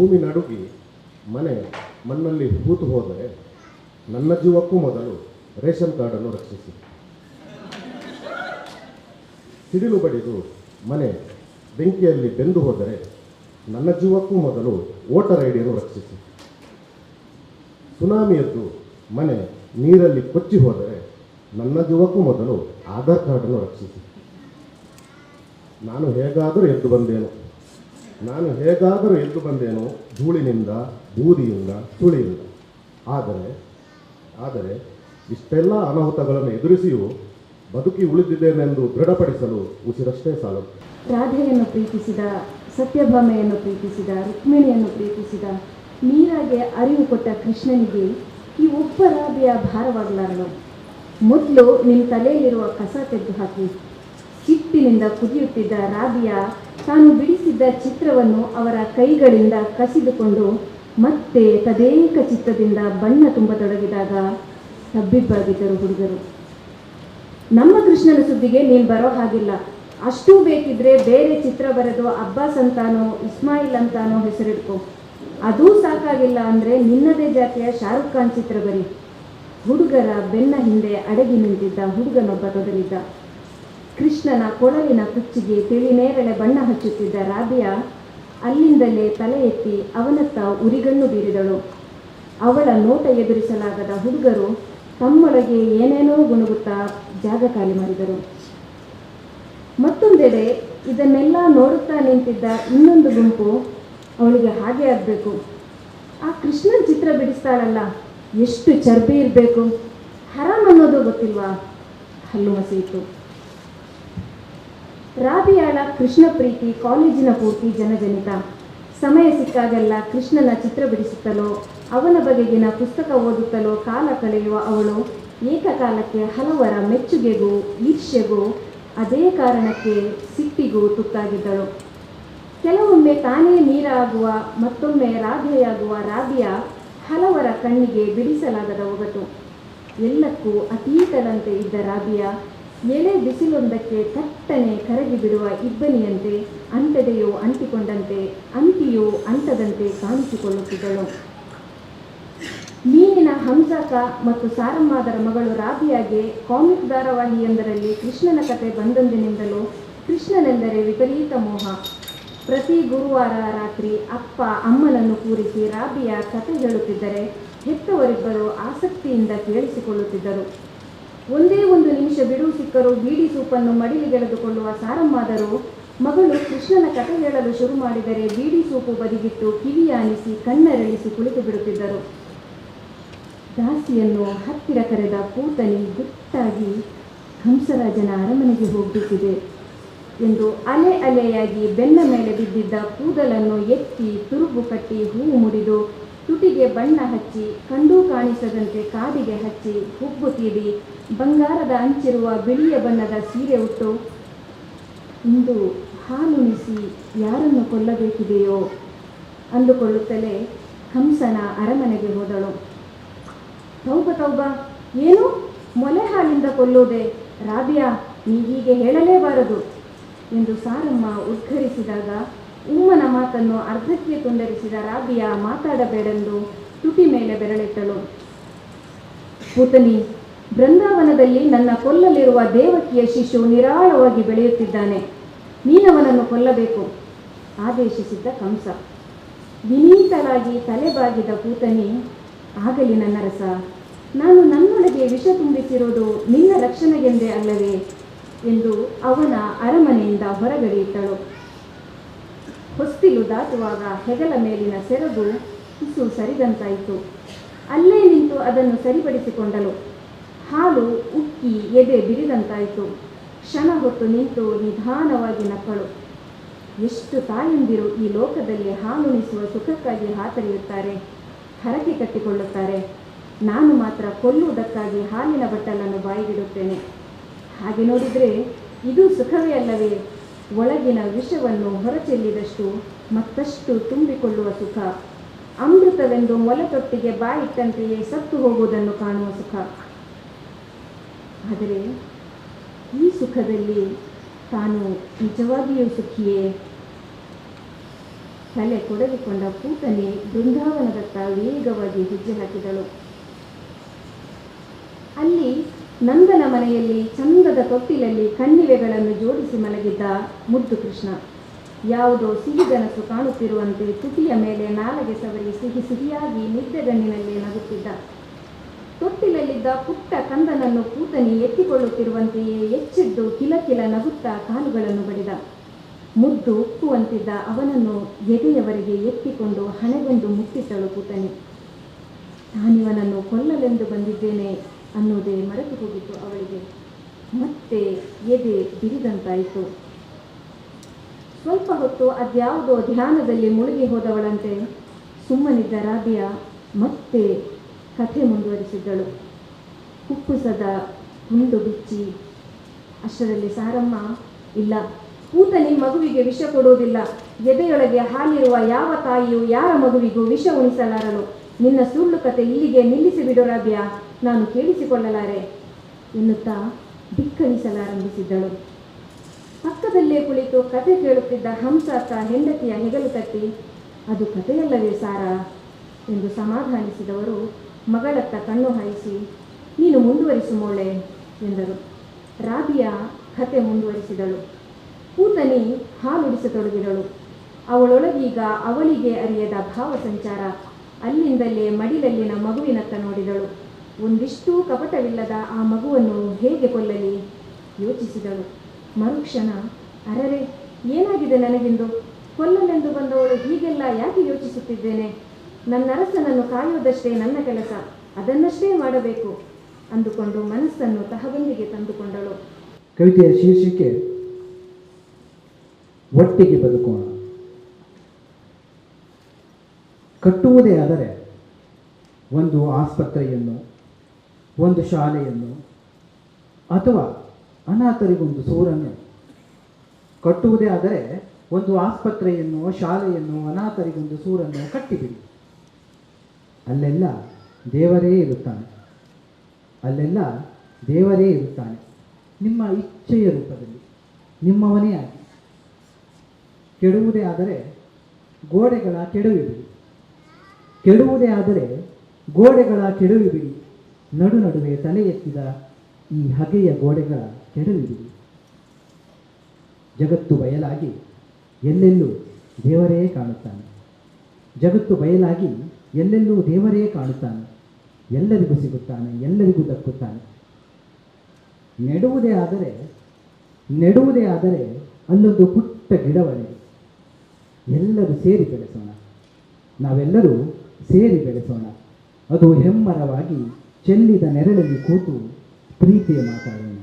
ಭೂಮಿ ನಡುಗಿ ಮನೆ ಮಣ್ಣಲ್ಲಿ ಹೂತು ಹೋದರೆ ನನ್ನ ಜೀವಕ್ಕೂ ಮೊದಲು ರೇಷನ್ ಕಾರ್ಡನ್ನು ರಕ್ಷಿಸಿ. ಸಿಡಿಲು ಬಡಿದು ಮನೆ ಬೆಂಕಿಯಲ್ಲಿ ಬೆಂದು ಹೋದರೆ ನನ್ನ ಜೀವಕ್ಕೂ ಮೊದಲು ವೋಟರ್ ಐಡಿಯನ್ನು ರಕ್ಷಿಸಿ. ಸುನಾಮಿಯದ್ದು ಮನೆ ನೀರಲ್ಲಿ ಕೊಚ್ಚಿ ಹೋದರೆ ನನ್ನ ಜೀವಕ್ಕೂ ಮೊದಲು ಆಧಾರ್ ಕಾರ್ಡನ್ನು ರಕ್ಷಿಸಿ. ನಾನು ಹೇಗಾದರೂ ಎದ್ದು ಬಂದೇನು? ನಾನು ಹೇಗಾದರೂ ಎದ್ದು ಬಂದೇನು ಧೂಳಿನಿಂದ, ಬೂದಿಯಿಂದ, ತುಳಿಯಿಂದ. ಆದರೆ ಆದರೆ ಇಷ್ಟೆಲ್ಲ ಅನಾಹುತಗಳನ್ನು ಎದುರಿಸಿಯೂ ಬದುಕಿ ಉಳಿದಿದ್ದೇನೆಂದು ದೃಢಪಡಿಸಲು ಉಸಿರಷ್ಟೇ ಸಾಲು ರಾಧೆಯನ್ನು ಪ್ರೀತಿಸಿದ, ಸತ್ಯಭಾಮೆಯನ್ನು ಪ್ರೀತಿಸಿದ, ರುಕ್ಮಿಣಿಯನ್ನು ಪ್ರೀತಿಸಿದ ಮೀರಾಗೆ ಅರಿವು ಕೊಟ್ಟ ಕೃಷ್ಣನಿಗೆ ಈ ಒಬ್ಬ ರಾಧೆಯ ಭಾರವಾಗಲಾರಳು ಮೊದಲು ನಿನ್ನ ತಲೆಯಲ್ಲಿರುವ ಕಸ ತೆಗೆದು ಹಾಕಿ. ಸಿಟ್ಟಿನಿಂದ ಕುದಿಯುತ್ತಿದ್ದ ರಾಬಿಯಾ ತಾನು ಬಿಡಿಸಿದ್ದ ಚಿತ್ರವನ್ನು ಅವರ ಕೈಗಳಿಂದ ಕಸಿದುಕೊಂಡು ಮತ್ತೆ ತದೇಕ ಚಿತ್ತದಿಂದ ಬಣ್ಣ ತುಂಬತೊಡಗಿದಾಗ ತಬ್ಬಿಬ್ಬಾಗಿದ್ದರು ಹುಡುಗರು. ನಮ್ಮ ಕೃಷ್ಣನ ಸುದ್ದಿಗೆ ನೀನು ಬರೋ ಹಾಗಿಲ್ಲ. ಅಷ್ಟೂ ಬೇಕಿದ್ರೆ ಬೇರೆ ಚಿತ್ರ ಬರೆದು ಅಬ್ಬಾಸ್ ಅಂತಾನೋ ಇಸ್ಮಾಯಿಲ್ ಅಂತಾನೋ ಹೆಸರಿಡ್ಕೊ. ಅದೂ ಸಾಕಾಗಿಲ್ಲ ಅಂದರೆ ನಿನ್ನದೇ ಜಾತಿಯ ಶಾರುಖ್ ಖಾನ್ ಚಿತ್ರ ಬರಿ. ಹುಡುಗರ ಬೆನ್ನ ಹಿಂದೆ ಅಡಗಿ ನಿಂತಿದ್ದ ಹುಡುಗನೊಬ್ಬ ತೊಡಲಿದ್ದ ಕೃಷ್ಣನ ಕೊಳಲಿನ ಕುಚ್ಚಿಗೆ ತಿಳಿನೇರಳೆ ಬಣ್ಣ ಹಚ್ಚುತ್ತಿದ್ದ ರಾಬಿಯಾ ಅಲ್ಲಿಂದಲೇ ತಲೆ ಎತ್ತಿ ಅವನತ್ತ ಉರಿಗಣ್ಣು ಬೀರಿದಳು. ಅವಳ ನೋಟ ಎದುರಿಸಲಾಗದ ಹುಡುಗರು ತಮ್ಮೊಳಗೆ ಏನೇನೋ ಗುಣಗುತ್ತಾ ಜಾಗ ಖಾಲಿ ಮಾಡಿದರು. ಮತ್ತೊಂದೆಡೆ ಇದನ್ನೆಲ್ಲ ನೋಡುತ್ತಾ ನಿಂತಿದ್ದ ಇನ್ನೊಂದು ಗುಂಪು ಅವಳಿಗೆ ಹಾಗೆ ಆಗಬೇಕು. ಆ ಕೃಷ್ಣನ ಚಿತ್ರ ಬಿಡಿಸ್ತಾಳಲ್ಲ, ಎಷ್ಟು ಚರ್ಬಿ ಇರಬೇಕು. ಹರಾಮ್ ಅನ್ನೋದು ಗೊತ್ತಿಲ್ವಾ? ಹಲ್ಲು ಮಸೀತು. ರಾಬಿಯಾಳ ಕೃಷ್ಣ ಪ್ರೀತಿ ಕಾಲೇಜಿನ ಪೂರ್ತಿ ಜನಜನಿತ. ಸಮಯ ಸಿಕ್ಕಾಗೆಲ್ಲ ಕೃಷ್ಣನ ಚಿತ್ರ ಬಿಡಿಸುತ್ತಲೋ, ಅವನ ಬಗೆಗಿನ ಪುಸ್ತಕ ಓದುತ್ತಲೋ ಕಾಲ ಕಳೆಯುವ ಅವಳು ಏಕಕಾಲಕ್ಕೆ ಹಲವರ ಮೆಚ್ಚುಗೆಗೂ ಈರ್ಷ್ಯೆಗೂ ಅದೇ ಕಾರಣಕ್ಕೆ ಸಿಟ್ಟಿಗೂ ತುತ್ತಾಗಿದ್ದಳು. ಕೆಲವೊಮ್ಮೆ ತಾನೇ ನೀರಾಗುವ, ಮತ್ತೊಮ್ಮೆ ರಾಧೆಯಾಗುವ ರಾಬಿಯ ಹಲವರ ಕಣ್ಣಿಗೆ ಬಿಡಿಸಲಾಗದ ಒಗಟು. ಎಲ್ಲಕ್ಕೂ ಅತೀತದಂತೆ ಇದ್ದ ರಾಬಿಯಾ ಎಳೆ ಬಿಸಿಲೊಂದಕ್ಕೆ ಥಟ್ಟನೆ ಕರಗಿ ಬಿಡುವ ಇಬ್ಬನಿಯಂತೆ ಅಂಟದೆಯೋ ಅಂಟಿಕೊಂಡಂತೆ ಅಂತಿಯೋ ಅಂಟದಂತೆ ಕಾಣಿಸಿಕೊಳ್ಳುತ್ತಿದ್ದಳು. ಮೀನಿನ ಹಂಸಕ ಮತ್ತು ಸಾರಮ್ಮಾದರ ಮಗಳು ರಾಬಿಯಾಗೆ ಕಾಮಿಕ್ ಧಾರಾವಾಹಿಯೊಂದರಲ್ಲಿ ಕೃಷ್ಣನ ಕತೆ ಬಂದಂದಿನಿಂದಲೂ ಕೃಷ್ಣನೆಂದರೆ ವಿಪರೀತ ಮೋಹ. ಪ್ರತಿ ಗುರುವಾರ ರಾತ್ರಿ ಅಪ್ಪ ಅಮ್ಮನನ್ನು ಕೂರಿಸಿ ರಾಬಿಯ ಕತೆ ಹೇಳುತ್ತಿದ್ದರೆ ಹೆತ್ತವರಿಬ್ಬರು ಆಸಕ್ತಿಯಿಂದ ಕೇಳಿಸಿಕೊಳ್ಳುತ್ತಿದ್ದರು. ಒಂದೇ ಒಂದು ನಿಮಿಷ ಬಿಡು ಸಿಕ್ಕರೂ, ಬೀಡಿ ಸೂಪನ್ನು ಮಡಿಲಿಗೆಳೆದುಕೊಳ್ಳುವ ಸಾರಮ್ಮಾದರು, ಮಗಳು ಕೃಷ್ಣನ ಕಥೆ ಹೇಳಲು ಶುರು ಮಾಡಿದರೆ ಬೀಡಿ ಸೂಪು ಬದಿಗಿಟ್ಟು ಕಿವಿಯಾನಿಸಿ ಕಣ್ಣರಳಿಸಿ ಕುಳಿತು ಬಿಡುತ್ತಿದ್ದರು. ದಾಸಿಯನ್ನು ಹತ್ತಿರ ಕರೆದ ಪೂತನಿ ಗುಟ್ಟಾಗಿ, ಹಂಸರಾಜನ ಅರಮನೆಗೆ ಹೋಗಬೇಕಿದೆ ಎಂದು ಅಲೆ ಅಲೆಯಾಗಿ ಬೆನ್ನ ಮೇಲೆ ಬಿದ್ದಿದ್ದ ಕೂದಲನ್ನು ಎತ್ತಿ ತುರುಬು ಕಟ್ಟಿ ಹೂವು ಮುಡಿದು ತುಟಿಗೆ ಬಣ್ಣ ಹಚ್ಚಿ, ಕಂಡೂ ಕಾಣಿಸದಂತೆ ಕಾದಿಗೆ ಹಚ್ಚಿ, ಹುಬ್ಬು ತೀಡಿ, ಬಂಗಾರದ ಅಂಚಿರುವ ಬಿಳಿಯ ಬಣ್ಣದ ಸೀರೆ ಉಟ್ಟು, ಇಂದು ಹಾಲುಣಿಸಿ ಯಾರನ್ನು ಕೊಲ್ಲಬೇಕಿದೆಯೋ? ಅಂದುಕೊಳ್ಳುತ್ತಲೇ ಹಂಸನ ಅರಮನೆಗೆ ಹೋದಳು. ತೌಬ ತೌಬ, ಏನು? ಮೊಲೆ ಹಾಲಿಂದ ಕೊಲ್ಲುವುದೇ? ರಾಬಿಯಾ ನೀ ಹೀಗೆ ಹೇಳಲೇಬಾರದು ಎಂದು ಸಾರಮ್ಮ ಉದ್ಘರಿಸಿದಾಗ ಉಮ್ಮನ ಮಾತನ್ನು ಅರ್ಧಕ್ಕೆ ತುಂಡರಿಸಿದ ರಾಬಿಯ ಮಾತಾಡಬೇಡೆಂದು ತುಟಿ ಮೇಲೆ ಬೆರಳಿಟ್ಟಳು. ಪೂತನಿ, ಬೃಂದಾವನದಲ್ಲಿ ನನ್ನ ಕೊಲ್ಲಲಿರುವ ದೇವಕಿಯ ಶಿಶು ನಿರಾಳವಾಗಿ ಬೆಳೆಯುತ್ತಿದ್ದಾನೆ. ನೀನವನನ್ನು ಕೊಲ್ಲಬೇಕು, ಆದೇಶಿಸಿದ್ದ ಕಂಸ. ವಿನೀತರಾಗಿ ತಲೆಬಾಗಿದ ಪೂತನಿ, ಆಗಲಿ ನನ್ನ ರಸ ನಾನು ನನ್ನೊಳಗೆ ವಿಷ ತುಂಬಿಸಿರುವುದು ನಿನ್ನ ರಕ್ಷಣೆಗೆಂದೇ ಅಲ್ಲವೇ? ಎಂದು ಅವನ ಅರಮನೆಯಿಂದ ಹೊರಗಡೆ ಇಟ್ಟಳು. ಹೊಸ್ತಿಲು ದಾಟುವಾಗ ಹೆಗಲ ಮೇಲಿನ ಸೆರಗು ಕಿಸು ಸರಿದಂತಾಯಿತು. ಅಲ್ಲೇ ನಿಂತು ಅದನ್ನು ಸರಿಪಡಿಸಿಕೊಂಡಳು. ಹಾಲು ಉಕ್ಕಿ ಎದೆ ಬಿರಿದಂತಾಯಿತು. ಕ್ಷಣ ಹೊತ್ತು ನಿಂತು ನಿಧಾನವಾಗಿ ನಕ್ಕಳು. ಎಷ್ಟು ತಾಯಂದಿರು ಈ ಲೋಕದಲ್ಲಿ ಹಾಲುಣಿಸುವ ಸುಖಕ್ಕಾಗಿ ಹಾತರಿಯುತ್ತಾರೆ, ಹರಕೆ ಕಟ್ಟಿಕೊಳ್ಳುತ್ತಾರೆ. ನಾನು ಮಾತ್ರ ಕೊಲ್ಲುವುದಕ್ಕಾಗಿ ಹಾಲಿನ ಬಟ್ಟಲನ್ನು ಬಾಯಿಗಿಡುತ್ತೇನೆ ಹಾಗೆ ನೋಡಿದರೆ ಇದು ಸುಖವೇ ಅಲ್ಲವೇ? ಒಳಗಿನ ವಿಷವನ್ನು ಹೊರಚೆಲ್ಲಿದಷ್ಟು ಮತ್ತಷ್ಟು ತುಂಬಿಕೊಳ್ಳುವ ಸುಖ. ಅಮೃತವೆಂದು ಮೊಲತೊಟ್ಟಿಗೆ ಬಾಯಿಟ್ಟಂತೆಯೇ ಸತ್ತು ಹೋಗುವುದನ್ನು ಕಾಣುವ ಸುಖ. ಆದರೆ ಈ ಸುಖದಲ್ಲಿ ತಾನು ನಿಜವಾಗಿಯೂ ಸುಖಿಯೇ? ತಲೆ ಕೊಡಗಿಕೊಂಡ ಕೂತನೆ ಬೃಂದಾವನದತ್ತ ವೇಗವಾಗಿ ಹೆಜ್ಜೆ ಹಾಕಿದಳು. ಅಲ್ಲಿ ನಂದನ ಮನೆಯಲ್ಲಿ ಚಂದದ ತೊಟ್ಟಿಲಲ್ಲಿ ಕಣ್ಣಿವೆಗಳನ್ನು ಜೋಡಿಸಿ ಮಲಗಿದ್ದ ಮುದ್ದು ಕೃಷ್ಣ. ಯಾವುದೋ ಸಿಹಿಗನಸು ಕಾಣುತ್ತಿರುವಂತೆ ತುಟಿಯ ಮೇಲೆ ನಾಲಗೆ ಸವರಿ ಸಿಹಿ ಸಿಹಿಯಾಗಿ ನಿದ್ದೆಗಣ್ಣಿನಲ್ಲಿ ನಗುತ್ತಿದ್ದ. ತೊಟ್ಟಿಲಲ್ಲಿದ್ದ ಪುಟ್ಟ ಕಂದನನ್ನು ಪೂತನಿ ಎತ್ತಿಕೊಳ್ಳುತ್ತಿರುವಂತೆಯೇ ಎಚ್ಚೆದ್ದು ಕಿಲಕಿಲ ನಗುತ್ತಾ ಕಾಲುಗಳನ್ನು ಬಡಿದ. ಮುದ್ದು ಉಕ್ಕುವಂತಿದ್ದ ಅವನನ್ನು ಎದೆಯವರೆಗೆ ಎತ್ತಿಕೊಂಡು ಹಣೆಗೊಂದು ಮುಟ್ಟಿಸಳು ಕೂತನಿ ನಾನಿವನನ್ನು ಕೊಲ್ಲಲೆಂದು ಬಂದಿದ್ದೇನೆ. ಅನ್ನುವುದೇ ಮರೆತು ಹೋಗಿತ್ತು ಅವಳಿಗೆ. ಮತ್ತೆ ಎದೆ ಬಿರಿದಂತಾಯಿತು. ಸ್ವಲ್ಪ ಹೊತ್ತು ಅದ್ಯಾವುದೋ ಧ್ಯಾನದಲ್ಲಿ ಮುಳುಗಿ ಹೋದವಳಂತೆ ಸುಮ್ಮನಿದ್ದ ರಾಬಿಯ ಮತ್ತೆ ಕಥೆ ಮುಂದುವರಿಸಿದ್ದಳು. ಕುಪ್ಪುಸದ ಹುಂಡು ಬಿಚ್ಚಿ, ಅಷ್ಟರಲ್ಲಿ ಸಾರಮ್ಮ, ಇಲ್ಲ ಪೂತನಿ ಮಗುವಿಗೆ ವಿಷ ಕೊಡುವುದಿಲ್ಲ. ಎದೆಯೊಳಗೆ ಹಾಲಿರುವ ಯಾವ ತಾಯಿಯು ಯಾರ ಮಗುವಿಗೂ ವಿಷ ಉಣಿಸಲಾರಳು? ನಿನ್ನ ಸುಳ್ಳು ಕತೆ ಇಲ್ಲಿಗೆ ನಿಲ್ಲಿಸಿ ಬಿಡು ರಾಬ್ಯ ನಾನು ಕೇಳಿಸಿಕೊಳ್ಳಲಾರೆ ಎನ್ನುತ್ತಾ ಬಿಕ್ಕಳಿಸಲಾರಂಭಿಸಿದ್ದಳು ಪಕ್ಕದಲ್ಲೇ ಕುಳಿತು ಕತೆ ಕೇಳುತ್ತಿದ್ದ ಹಂಸಾತ ಹೆಂಡತಿಯ ಹೆಗಲು ತಟ್ಟಿ, ಅದು ಕಥೆಯಲ್ಲವೇ ಸಾರ? ಎಂದು ಸಮಾಧಾನಿಸಿದವರು ಮಗಳತ್ತ ಕಣ್ಣು ಹಾಯಿಸಿ, ನೀನು ಮುಂದುವರಿಸು ಮೋಳೆ, ಎಂದರು. ರಾಬಿಯ ಕತೆ ಮುಂದುವರಿಸಿದಳು. ಪೂತನಿ ಹಾಲುಡಿಸತೊಡಗಿದಳು. ಅವಳೊಳಗೀಗ ಅವಳಿಗೆ ಅರಿಯದ ಭಾವ ಸಂಚಾರ ಅಲ್ಲಿಂದಲೇ ಮಡಿಲಲ್ಲಿನ ಮಗುವಿನತ್ತ ನೋಡಿದಳು. ಒಂದಿಷ್ಟೂ ಕಪಟವಿಲ್ಲದ ಆ ಮಗುವನ್ನು ಹೇಗೆ ಕೊಲ್ಲಲಿ? ಯೋಚಿಸಿದಳು. ಮರುಕ್ಷಣ, ಅರರೆ, ಏನಾಗಿದೆ ನನಗಿಂದು? ಕೊಲ್ಲಲೆಂದು ಬಂದವಳು ಹೀಗೆಲ್ಲ ಯಾಕೆ ಯೋಚಿಸುತ್ತಿದ್ದೇನೆ? ನನ್ನ ಅರಸನನ್ನು ಕಾಯುವುದಷ್ಟೇ ನನ್ನ ಕೆಲಸ, ಅದನ್ನಷ್ಟೇ ಮಾಡಬೇಕು ಅಂದುಕೊಂಡು ಮನಸ್ಸನ್ನು ತಹಬಂದಿಗೆ ತಂದುಕೊಂಡಳು. ಕವಿತೆಯ ಶೀರ್ಷಿಕೆ, ಒಟ್ಟಿಗೆ ಬದುಕೋಣ. ಕಟ್ಟುವುದೇ ಆದರೆ ಒಂದು ಆಸ್ಪತ್ರೆಯನ್ನು ಒಂದು ಶಾಲೆಯನ್ನು ಅಥವಾ ಅನಾಥರಿಗೊಂದು ಸೂರನ್ನು ಕಟ್ಟುವುದೇ ಆದರೆ ಒಂದು ಆಸ್ಪತ್ರೆಯನ್ನು ಶಾಲೆಯನ್ನು ಅನಾಥರಿಗೊಂದು ಸೂರನ್ನು ಕಟ್ಟಿಬಿಡಿ. ಅಲ್ಲೆಲ್ಲ ದೇವರೇ ಇರುತ್ತಾನೆ. ಅಲ್ಲೆಲ್ಲ ದೇವರೇ ಇರುತ್ತಾನೆ. ನಿಮ್ಮ ಇಚ್ಛೆಯ ರೂಪದಲ್ಲಿ, ನಿಮ್ಮವನೇ ಆಗಿ. ಕೆಡುವುದೇ ಆದರೆ ಗೋಡೆಗಳ ಕೆಡವಿಬಿಡಿ. ಕೆಡುವುದೇ ಆದರೆ ಗೋಡೆಗಳ ಕೆಡವಿಬಿಡಿ. ನಡು ನಡುವೆ ತಲೆ ಎತ್ತಿದ ಈ ಹಗೆಯ ಗೋಡೆಗಳ ಕೆಡವಿದೆ ಜಗತ್ತು ಬಯಲಾಗಿ ಎಲ್ಲೆಲ್ಲೂ ದೇವರೇ ಕಾಣುತ್ತಾನೆ. ಜಗತ್ತು ಬಯಲಾಗಿ ಎಲ್ಲೆಲ್ಲೂ ದೇವರೇ ಕಾಣುತ್ತಾನೆ. ಎಲ್ಲರಿಗೂ ಸಿಗುತ್ತಾನೆ, ಎಲ್ಲರಿಗೂ ದಕ್ಕುತ್ತಾನೆ. ನೆಡುವುದೇ ಆದರೆ ನೆಡುವುದೇ ಆದರೆ ಅಲ್ಲೊಂದು ಪುಟ್ಟ ಗಿಡವನೆ ಎಲ್ಲರೂ ಸೇರಿ ಬೆಳೆಸೋಣ. ನಾವೆಲ್ಲರೂ ಸೇರಿ ಬೆಳೆಸೋಣ. ಅದು ಹೆಮ್ಮರವಾಗಿ ಚೆಲ್ಲಿದ ನೆರಳಲ್ಲಿ ಕೂತು ಪ್ರೀತಿಯ ಮಾತಾಡೋಣ.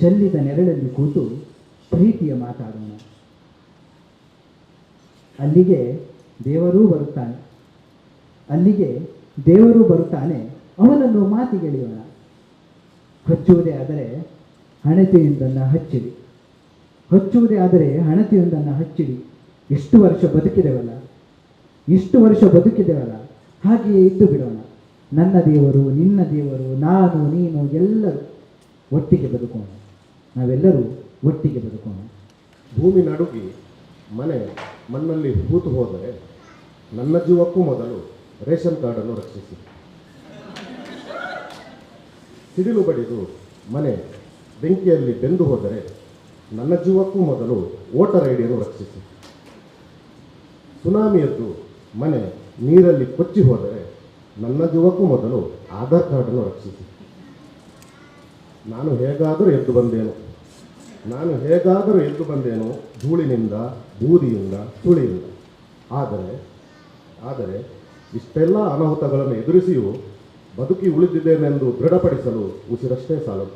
ಚೆಲ್ಲಿದ ನೆರಳಲ್ಲಿ ಕೂತು ಪ್ರೀತಿಯ ಮಾತಾಡೋಣ. ಅಲ್ಲಿಗೆ ದೇವರೂ ಬರುತ್ತಾನೆ. ಅಲ್ಲಿಗೆ ದೇವರು ಬರುತ್ತಾನೆ. ಅವನನ್ನು ಮಾತಿಗೆಳೆಯೋಣ. ಹಚ್ಚುವುದೇ ಆದರೆ ಹಣತೆಯೊಂದನ್ನು ಹಚ್ಚಿಡಿ. ಹಚ್ಚುವುದೇ ಆದರೆ ಹಣತೆಯೊಂದನ್ನು ಹಚ್ಚಿಡಿ. ಎಷ್ಟು ವರ್ಷ ಬದುಕಿದೆವಲ್ಲ? ಎಷ್ಟು ವರ್ಷ ಬದುಕಿದೆವಲ್ಲ? ಹಾಗೆಯೇ ಇದ್ದು ಬಿಡೋಣ. ನನ್ನ ದೇವರು, ನಿನ್ನ ದೇವರು, ನಾನು, ನೀನು ಎಲ್ಲರೂ ಒಟ್ಟಿಗೆ ಬದುಕೋಣ. ನಾವೆಲ್ಲರೂ ಒಟ್ಟಿಗೆ ಬದುಕೋಣ. ಭೂಮಿ ನಡುಗಿ ಮನೆ ಮಣ್ಣಲ್ಲಿ ಹೂತು ಹೋದರೆ ನನ್ನ ಜೀವಕ್ಕೂ ಮೊದಲು ರೇಷನ್ ಕಾರ್ಡನ್ನು ರಕ್ಷಿಸಿ. ಸಿಡಿಲು ಬಡಿದು ಮನೆ ಬೆಂಕಿಯಲ್ಲಿ ಬೆಂದು ಹೋದರೆ ನನ್ನ ಜೀವಕ್ಕೂ ಮೊದಲು ವೋಟರ್ ಐಡಿಯನ್ನು ರಕ್ಷಿಸಿ. ಸುನಾಮಿಯದ್ದು ಮನೆ ನೀರಲ್ಲಿ ಕೊಚ್ಚಿ ಹೋದರೆ ನನ್ನ ಜೀವಕ್ಕೂ ಮೊದಲು ಆಧಾರ್ ಕಾರ್ಡನ್ನು ರಕ್ಷಿಸಿ. ನಾನು ಹೇಗಾದರೂ ಎದ್ದು ಬಂದೇನು? ನಾನು ಹೇಗಾದರೂ ಎದ್ದು ಬಂದೇನು? ಧೂಳಿನಿಂದ, ಬೂದಿಯಿಂದ, ತುಳಿಯಿಂದ. ಆದರೆ ಆದರೆ ಇಷ್ಟೆಲ್ಲ ಅನಾಹುತಗಳನ್ನು ಎದುರಿಸಿಯೂ ಬದುಕಿ ಉಳಿದಿದ್ದೇನೆಂದು ದೃಢಪಡಿಸಲು ಉಸಿರಷ್ಟೇ ಸಾಲದು.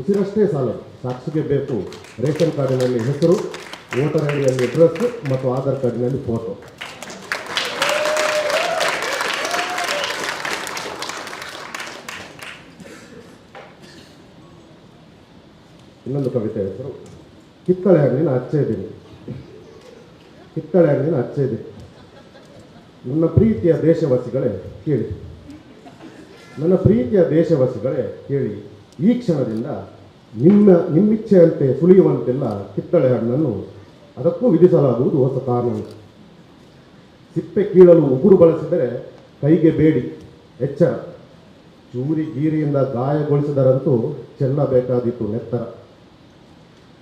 ಉಸಿರಷ್ಟೇ ಸಾಲದು. ಸಾಕ್ಷಿಗೆ ಬೇಕು ರೇಷನ್ ಕಾರ್ಡಿನಲ್ಲಿ ಹೆಸರು, ವೋಟರ್ ಐಡಿಯಲ್ಲಿ ಅಡ್ರೆಸ್ಸು ಮತ್ತು ಆಧಾರ್ ಕಾರ್ಡಿನಲ್ಲಿ ಫೋಟೋ. ಇನ್ನೊಂದು ಕವಿತೆ ಹೆಸರು ಕಿತ್ತಳೆ ಹಣ್ಣಿನ ಅಚ್ಚೆ ಇದೆ ಕಿತ್ತಳೆ ಹಣ್ಣಿನ ಅಚ್ಚೆ ಇದೆ ನನ್ನ ಪ್ರೀತಿಯ ದೇಶವಾಸಿಗಳೇ ಕೇಳಿ. ನನ್ನ ಪ್ರೀತಿಯ ದೇಶವಾಸಿಗಳೇ ಕೇಳಿ. ಈ ಕ್ಷಣದಿಂದ ನಿಮ್ಮ ನಿಮ್ಮಿಚ್ಛೆಯಂತೆ ಸುಳಿಯುವಂತೆಲ್ಲ ಕಿತ್ತಳೆ ಹಣ್ಣನ್ನು ಅದಕ್ಕೂ ವಿಧಿಸಲಾಗುವುದು ಹೊಸ ಕಾನೂನು ಸಿಪ್ಪೆ ಕೀಳಲು ಉಗುರು ಬಳಸಿದರೆ ಕೈಗೆ ಬೇಡಿ, ಎಚ್ಚರ. ಚೂರಿ ಗೀರಿಯಿಂದ ಗಾಯಗೊಳಿಸಿದರಂತೂ ಚೆಲ್ಲಬೇಕಾದೀತು ನೆತ್ತರ.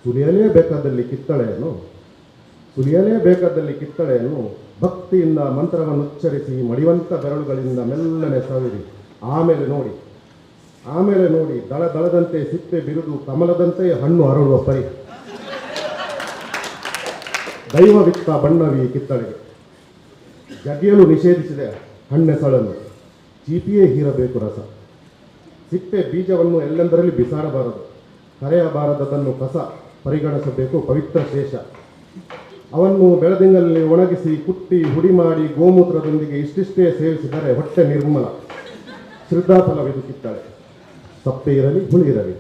ಸುಲಿಯಲೇಬೇಕಾದಲ್ಲಿ ಕಿತ್ತಳೆಯನ್ನು ಸುಲಿಯಲೇಬೇಕಾದಲ್ಲಿ ಕಿತ್ತಳೆಯನ್ನು ಭಕ್ತಿಯಿಂದ ಮಂತ್ರವನ್ನು ಉಚ್ಚರಿಸಿ ಮಡಿವಂತ ಬೆರಳುಗಳಿಂದ ಮೆಲ್ಲನೆ ಸವಿರಿ. ಆಮೇಲೆ ನೋಡಿ ಆಮೇಲೆ ನೋಡಿ, ದಳ ದಳದಂತೆ ಸಿಪ್ಪೆ ಬಿರುದು ಕಮಲದಂತೆ ಹಣ್ಣು ಅರಳುವ ಪರಿ. ದೈವವಿತ್ತ ಬಣ್ಣವಿ ಕಿತ್ತಳೆಗೆ. ಜಗಿಯಲು ನಿಷೇಧಿಸಿದೆ ಹಣ್ಣೆಸಳನ್ನು. ಚೀಪಿಯೇ ಹೀರಬೇಕು ರಸ. ಸಿಪ್ಪೆ ಬೀಜವನ್ನು ಎಲ್ಲೆಂದರಲ್ಲಿ ಬಿಸಾಡಬಾರದು. ಕರೆಯಬಾರದದನ್ನು ಕಸ. ಪರಿಗಣಿಸಬೇಕು, ಪವಿತ್ರ ಶೇಷ. ಅವನ್ನು ಬೆಳದಿಂಗಲ್ಲಿ ಒಣಗಿಸಿ ಕುಟ್ಟಿ ಹುಡಿ ಮಾಡಿ ಗೋಮೂತ್ರದೊಂದಿಗೆ ಇಷ್ಟಿಷ್ಟೇ ಸೇವಿಸಿದರೆ ಹೊಟ್ಟೆ ನಿರ್ಮಲ. ಶ್ರದ್ಧಾಫಲವಿದು ಕಿತ್ತಳೆ ಸಪ್ಪೆ ಇರಲಿ, ಹುಳಿ ಇರಲಿ.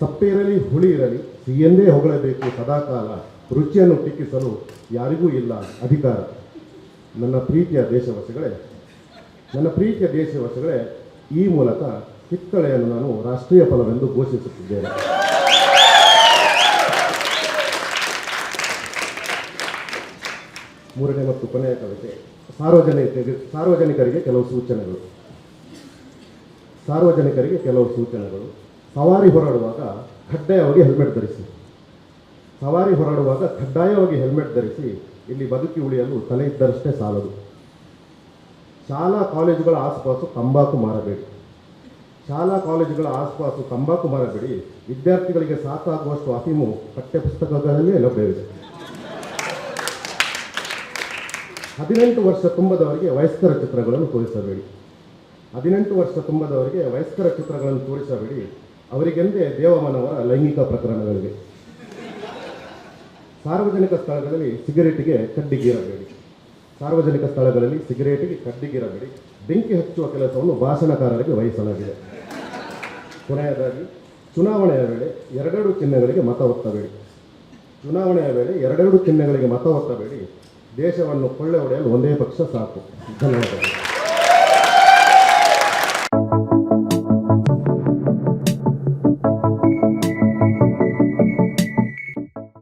ಸಪ್ಪೆ ಇರಲಿ, ಹುಳಿ ಇರಲಿ, ಸಿಹಿಯಂದೇ ಹೊಗಳಬೇಕು ಸದಾಕಾಲ. ರುಚಿಯನ್ನು ಟಿಕ್ಕಿಸಲು ಯಾರಿಗೂ ಇಲ್ಲ ಅಧಿಕಾರ. ನನ್ನ ಪ್ರೀತಿಯ ದೇಶವಾಸಿಗಳೇ, ನನ್ನ ಪ್ರೀತಿಯ ದೇಶವಾಸಿಗಳೇ, ಈ ಮೂಲಕ ಕಿತ್ತಳೆಯನ್ನು ನಾನು ರಾಷ್ಟ್ರೀಯ ಫಲವೆಂದು ಘೋಷಿಸುತ್ತಿದ್ದೇನೆ. ಮೂರನೇ ಮತ್ತು ಕೊನೆಯ ಕವಿತೆ. ಸಾರ್ವಜನಿಕರಿಗೆ ಸಾರ್ವಜನಿಕರಿಗೆ ಕೆಲವು ಸೂಚನೆಗಳು. ಸಾರ್ವಜನಿಕರಿಗೆ ಕೆಲವು ಸೂಚನೆಗಳು. ಸವಾರಿ ಹೊರಡುವಾಗ ಕಡ್ಡಾಯವಾಗಿ ಹೆಲ್ಮೆಟ್ ಧರಿಸಿ. ಸವಾರಿ ಹೊರಡುವಾಗ ಕಡ್ಡಾಯವಾಗಿ ಹೆಲ್ಮೆಟ್ ಧರಿಸಿ ಇಲ್ಲಿ ಬದುಕಿ ಉಳಿಯಲು ತಲೆ ಇದ್ದರಷ್ಟೇ ಸಾಲದು. ಶಾಲಾ ಕಾಲೇಜುಗಳ ಆಸುಪಾಸು ತಂಬಾಕು ಮಾರಬೇಡಿ. ಶಾಲಾ ಕಾಲೇಜುಗಳ ಆಸುಪಾಸು ತಂಬಾಕು ಮಾರಬೇಡಿ. ವಿದ್ಯಾರ್ಥಿಗಳಿಗೆ ಸಾಕಾಗುವಷ್ಟು ಅಫೀಮು ಪಠ್ಯಪುಸ್ತಕಗಳಲ್ಲಿ ಲಭ್ಯವಿದೆ. ಹದಿನೆಂಟು ವರ್ಷ ತುಂಬದವರಿಗೆ ವಯಸ್ಕರ ಚಿತ್ರಗಳನ್ನು ತೋರಿಸಬೇಡಿ. ಹದಿನೆಂಟು ವರ್ಷ ತುಂಬದವರಿಗೆ ವಯಸ್ಕರ ಚಿತ್ರಗಳನ್ನು ತೋರಿಸಬೇಡಿ. ಅವರಿಗೆಂದೇ ದೇವಮನವರ ಲೈಂಗಿಕ ಪ್ರಕರಣಗಳಿವೆ. ಸಾರ್ವಜನಿಕ ಸ್ಥಳಗಳಲ್ಲಿ ಸಿಗರೇಟಿಗೆ ಕಡ್ಡಿಗೀರಬೇಡಿ. ಸಾರ್ವಜನಿಕ ಸ್ಥಳಗಳಲ್ಲಿ ಸಿಗರೇಟಿಗೆ ಕಡ್ಡಿಗೀರಬೇಡಿ. ಬೆಂಕಿ ಹಚ್ಚುವ ಕೆಲಸವನ್ನು ಭಾಷಣಕಾರರಿಗೆ ವಹಿಸಲಾಗಿದೆ. ಕೊನೆಯದಾಗಿ, ಚುನಾವಣೆಯ ವೇಳೆ ಎರಡೆರಡು ಚಿಹ್ನೆಗಳಿಗೆ ಮತ ಒತ್ತಬೇಡಿ. ಚುನಾವಣೆಯ ವೇಳೆ ಎರಡೆರಡು ಚಿಹ್ನೆಗಳಿಗೆ ಮತ ಒತ್ತಬೇಡಿ. ದೇಶವನ್ನು ಕೊಳ್ಳೆ ಹೊಡೆಯಲು ಒಂದೇ ಪಕ್ಷ ಸಾಕು. ಧನ್ಯವಾದಗಳು.